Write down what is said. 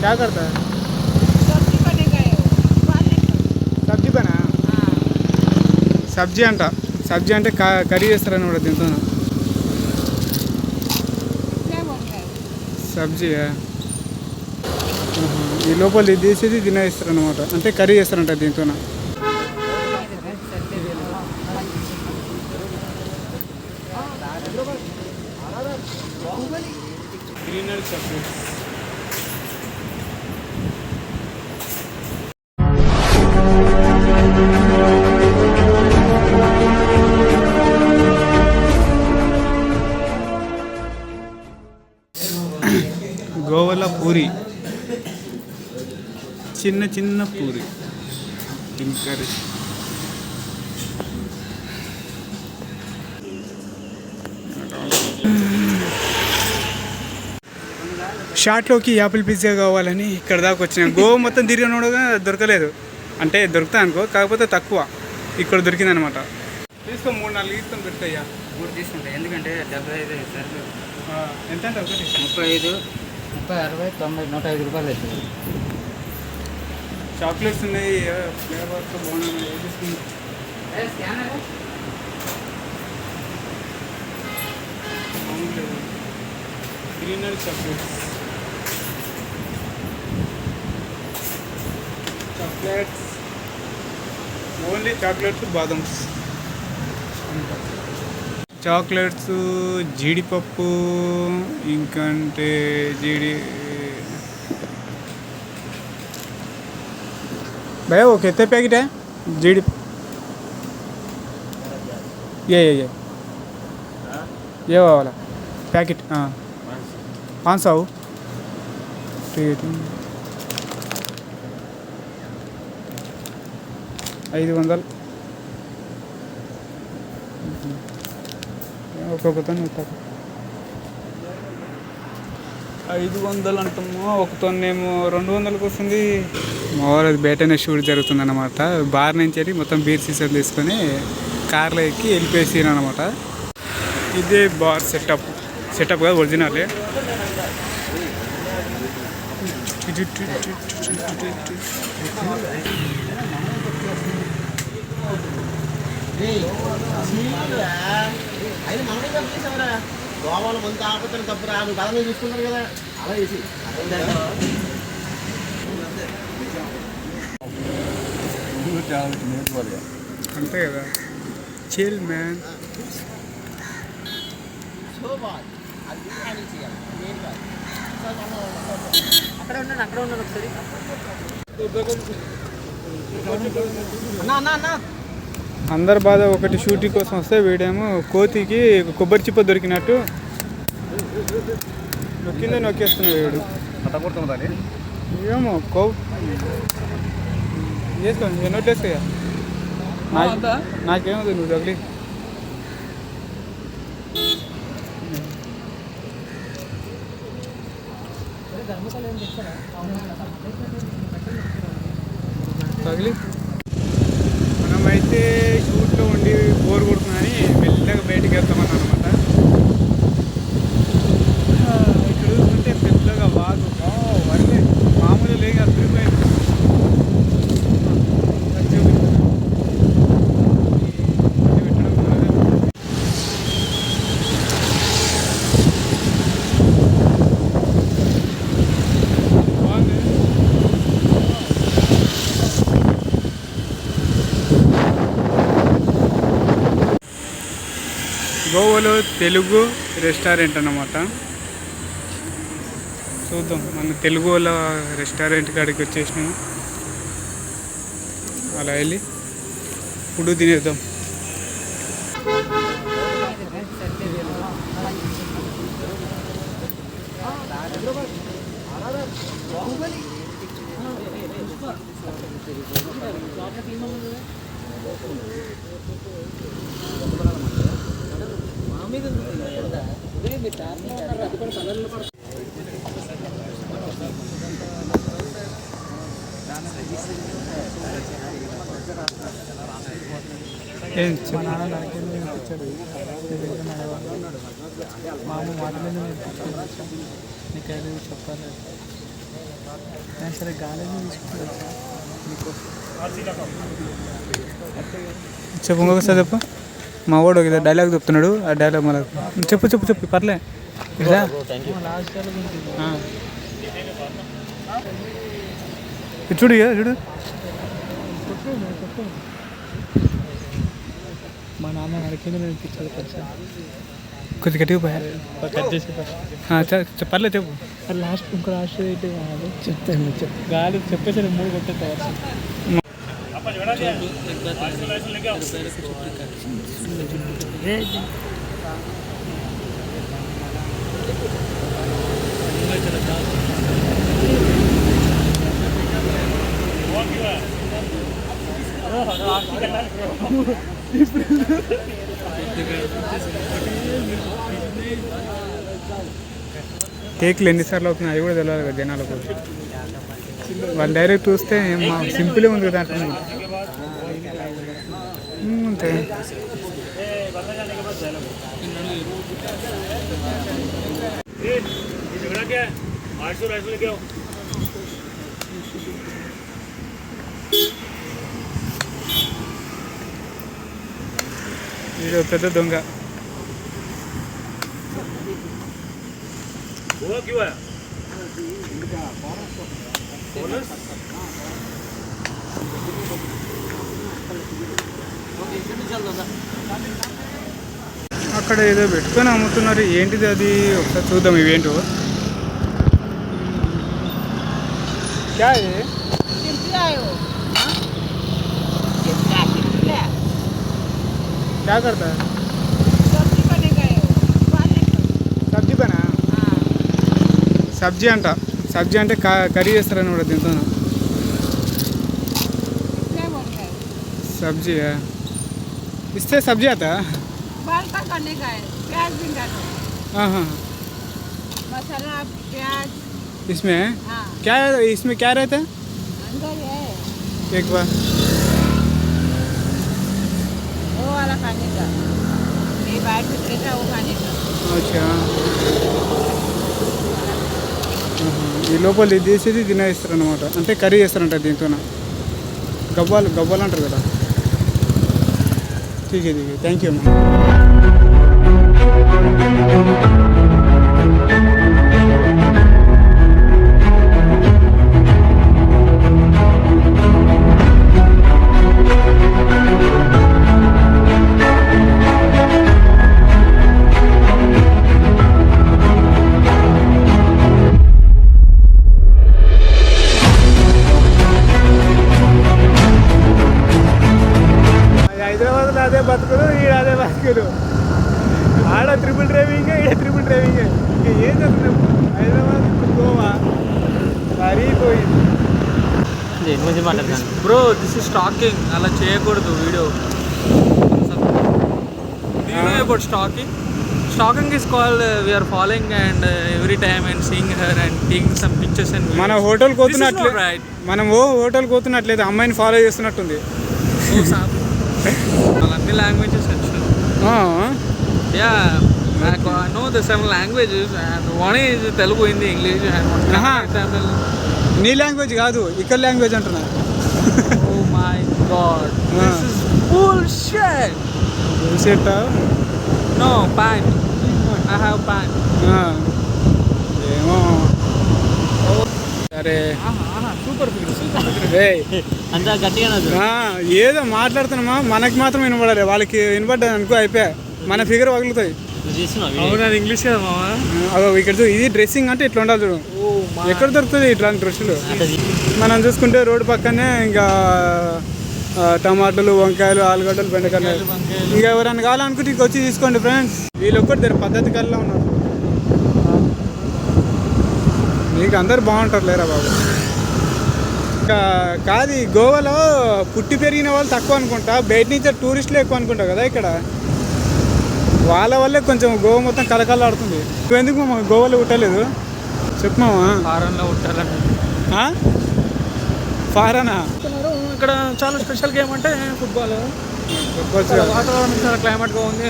क्या करता है सब्जी बनेगा ये पालक సబ్జీ పనా हाँ సబ్జీ అంట సబ్జీ అంటే క- కర్రీ చేస్తారని కూడా దీంతో क्या बोल रहे हैं సబ్జీ ఈ లోపల ఇది తీసేది తినేస్తారు అనమాట అంటే కర్రీ చేస్తారంట దీంతో గోవల పూరి. చిన్న చిన్న పూరి. ఇంకా షార్ట్లోకి యాపిల్ పిజ్జా కావాలని ఇక్కడ దాకా వచ్చిన. గోవా మొత్తం తిరిగినోడుగా దొరకలేదు. అంటే దొరుకుతా అనుకో కాకపోతే తక్కువ. ఇక్కడ దొరికిందనమాట. తీసుకో మూడు నాలుగు తీసుకొని దొరుకుతాయ్యా మూడు తీసుకుంటా ఎందుకంటే డెబ్బై ఐదు ఎంత ఒకటి? ముప్పై ఐదు. ముప్పై అరవై తొంభై నూట ఐదు రూపాయలు అవుతుంది చాక్లెట్స్ ఉన్నాయి ఫ్లేవర్స్ బాగున్నాయి ఏది తీసుకుంటా greenery chocolates chocolates only chocolates badams. Chocolates జీడిపప్పు ఇంకంటే జీడి భయ ఒక ఎత్తే ప్యాకెట్ జీడి ఏ ఏ ఏ. కావాలా ప్యాకెట్ పాన్స్ అవు ఐదు వందలు. ఒక్కొక్కతోని ఇస్తారు ఐదు వందలు అంటాము ఒకతోనేమో రెండు వందలకు వస్తుంది. మామూలు అది బయటనే షూట్ జరుగుతుంది అనమాట బార్ నుంచి వెళ్ళి మొత్తం బీర్ సీసన్ తీసుకొని కార్లో ఎక్కి వెళ్ళిపోయేసి అనమాట ఇదే బార్ సెటప్ సెటప్ కాదు ఒరిజినలే అయినా మనం ఇంకా చేసామరా గోవాలో మంది ఆపత్తులు తప్పురా నువ్వు కథ చూసుకుంటారు కదా. అలా చేసి. అంతే కదా. చిల్ మ్యాన్ అది అక్కడ ఉన్నాను అక్కడ ఉన్నాను ఒకసారి. అన్నా అన్నా అన్నా. అందరి బాధ ఒకటి షూటింగ్ కోసం వస్తే వీడేమో కోతికి కొబ్బరి చిప్ప దొరికినట్టు నొక్కిందే నొక్కేస్తున్నాడు వీడు. ఏమో కో వేసుకో ఎన్నోట్లు వేసుకోయా నాకేమవుతుంది నువ్వు తగిలి తగిలి మనమైతే ఇంట్లో ఉండి బోర్ కొడుతుందని మెల్లగా బయటికి వెళ్తామని అనమాట గోవాలో తెలుగు రెస్టారెంట్ అన్నమాట. చూద్దాం. మన తెలుగు వాళ్ళ రెస్టారెంట్ కాడికి వచ్చేసినాము అలా వెళ్ళి ఫుడ్ తినేద్దాం. మా ఏం చెప్పు. మా అమ్మ మాట మీద నేర్పించాను నీకు అది చెప్పాలి. సరే గాలి చెప్పు ఇంకొకసారి చెప్పు. మా వాడు ఒక డైలాగ్ చెప్తున్నాడు. ఆ డైలాగ్ మన చెప్పు చెప్పు చెప్పు పర్లే. ఇది చూడు ఇక చూడు. మా నాన్న నడికింది నేను పిచ్చర్ పరిచయం కొద్ది గట్టిగా పోయా. కట్ చేసి ఆ, చె- చె- పర్లే చెప్పు. లాస్ట్ ఇంకో లాస్ట్ కావాలి చెప్తాను చెప్ గాలి చెప్పేసరి మూడు కొట్టేస్తారు కేక్లు ఎన్నిసార్లు అవుతున్నాయి? అది కూడా తెలియాలి కదా జనాలకు. వాళ్ళు డైరెక్ట్ చూస్తే సింపుల్గా మా ఉంది కదా అంటే ఉమ్, అంతే ఇది పెద్ద దొంగ అక్కడ ఏదో పెట్టుకొని అమ్ముతున్నారు ఏంటిది అది ఒకసారి చూద్దాం ఇవేంటో క్యా ఇది? चिपला है वो हाँ? चिपला चिपला क्या करता है सब्जी बनेगा ये वो वाले को సబ్జీ పనా हाँ సబ్జీ అంట సబ్జీ అంటే క- కర్రీ చేస్తారని కూడా దీంతో कितने बोल रहे सब्जी है इससे सब्जी आता है बाल का करने का है प्याज भी डालो हाँ हाँ मसाला प्याज इसमें हाँ क्या इसमें क्या रहता है अंदर है एक बार वो वाला खाने का ये बाहर बिकेगा वो खाने का అచ్చా ఈ లోపల ఇది తీసేది తినేస్తారు అనమాట అంటే కర్రీ చేస్తారంట దీంతో గవ్వాలు గవ్వాలు అంటారు కదా ठीक है ठीक है थैंक यू मैम మాట్లాడతాను బ్రో దిస్ ఇస్ స్టాకింగ్ అలా చేయకూడదు video. About stalking stalking is called we are following and every time and seeing her and taking some pictures and మన హోటల్ పోతున్నట్లే రైట్ మనం ఓ హోటల్ పోతున్నట్లేదు అమ్మాయిని ఫాలో చేస్తున్నట్టుంది. అన్ని లాంగ్వేజెస్ వచ్చు ఆ, yeah know the seven languages and one is Telugu Hindi English and నీ లాంగ్వేజ్ కాదు ఇక్కడ లాంగ్వేజ్ అంటున్నా. ఓ my God Ah. This is bullshit set no pant i have pant ఏమో సరే సూపర్ ఏయ్, అంతా గట్టిగా ఆ, ఏదో మాట్లాడుతున్నామా? మనకి మాత్రం వినపడాలి వాళ్ళకి వినపడ్డా అనుకో అయిపోయా. మన ఫిగర్ అది ఇంగ్లీష్ కదా మామ? అదో ఇక్కడ ఇది డ్రెస్సింగ్ అంటే ఇట్లా ఉండాలి చూడు. ఎక్కడ దొరుకుతుంది ఇట్లాంటి డ్రెస్సులు? మనం చూసుకుంటే రోడ్డు పక్కనే ఇంకా టమాటాలు వంకాయలు ఆలుగడ్డలు బెండకాయలు. ఇంకా ఎవరైనా కావాలనుకుంటే ఇక వచ్చి తీసుకోండి ఫ్రెండ్స్. వీళ్ళు ఒక్కటి దగ్గర పద్ధతి కల్లా ఉన్నారు. మీకు అందరు బాగుంటారు లేరా బాబు? ఇంకా కాదు గోవాలో పుట్టి పెరిగిన వాళ్ళు తక్కువ అనుకుంటా. బయట నుంచి టూరిస్టులు ఎక్కువ అనుకుంటా కదా ఇక్కడ. వాళ్ళ వల్లే కొంచెం గోవా మొత్తం కలకలాడుతుంది. నువ్వెందుకు మా గోవాలో పుట్టలేదు? చెప్పమావా ఫారెన్లో ఉంటారని ఆ? ఫారానా ఇక్కడ చాలా స్పెషల్ గేమ్ అంటే ఫుట్బాల్. వాతావరణం చాలా క్లైమేట్గా ఉంది